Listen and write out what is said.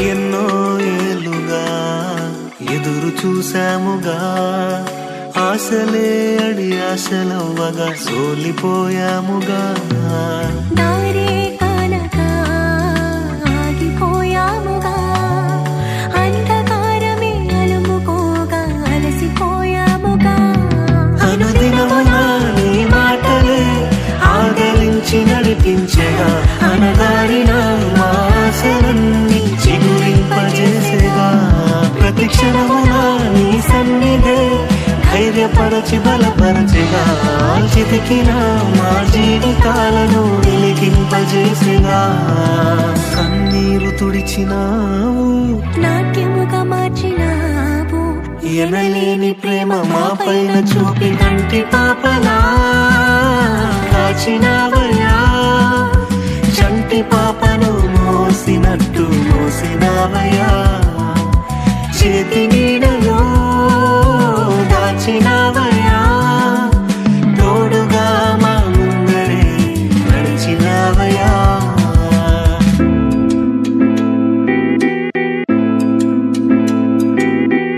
ఎన్నో ఏలుగా ఎదురు చూసాముగా ఆశలే అడి ఆశలవ్వగా సోలిపోయాముగా. దారే ధైర్యపరచి బలపరచిగా చితికిన మా జీవితాలను వెలిగింపజేసేగా కన్నీరు తుడిచినావు. నాట్యముగా మార్చినావు. ఎనలేని ప్రేమ మా పైన చూపి కంటి పాపలా కాచినావయ్యా చంటి పాపను మోసినట్టు